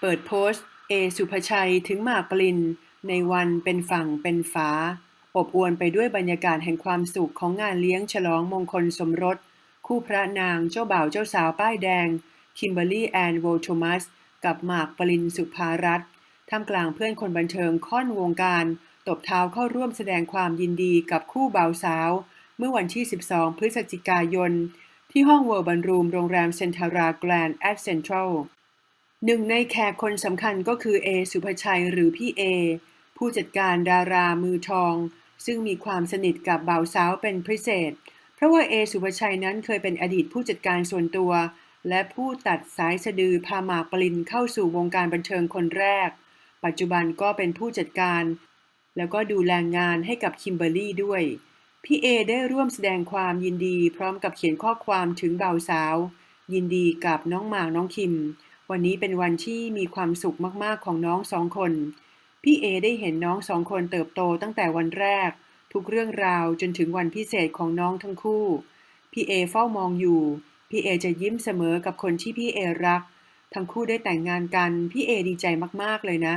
เปิดโพสต์ เอสุภชัยถึงหมากปริน ในวันเป็นฝั่งเป็นฝา อบอวลไปด้วยบรรยากาศแห่งความสุขของงานเลี้ยงฉลองมงคลสมรส คู่พระนางเจ้าบ่าวเจ้าสาวป้ายแดง คิมเบอร์รี่แอนด์โวลโทมัส กับหมากปรินสุภารัตน์ท่ามกลางเพื่อนคนบันเทิงค่อนวงการ ตบเท้าเข้าร่วมแสดงความยินดีกับคู่บ่าวสาว เมื่อวันที่ 12 พฤศจิกายน ที่ห้องเวิร์บันรูมโรงแรมเซนทาราแกรนด์แอดเซ็นทรัล หนึ่งในแขกคนสำคัญก็คือเอสุภชัยหรือพี่เอ ผู้จัดการดารามือทอง ซึ่งมีความสนิทกับบ่าวสาวเป็นพิเศษ เพราะว่าเอสุภชัยนั้นเคยเป็นอดีตผู้จัดการส่วนตัว และผู้ตัดสายสะดือพาหมากปรินเข้าสู่วงการบันเทิงคนแรก ปัจจุบันก็เป็นผู้จัดการ แล้วก็ดูแลงานให้กับคิมเบอร์รี่ด้วย พี่เอได้ร่วมแสดงความยินดี พร้อมกับเขียนข้อความถึงบ่าวสาว ยินดีกับน้องหมากน้องคิม วันนี้เป็นวันที่มีความสุขมากๆของน้องสองคน พี่เอได้เห็นน้องสองคนเติบโตตั้งแต่วันแรก ทุกเรื่องราวจนถึงวันพิเศษของน้องทั้งคู่ พี่เอเฝ้ามองอยู่ พี่เอจะยิ้มเสมอกับคนที่พี่เอรัก ทั้งคู่ได้แต่งงานกัน พี่เอดีใจมากๆเลยนะ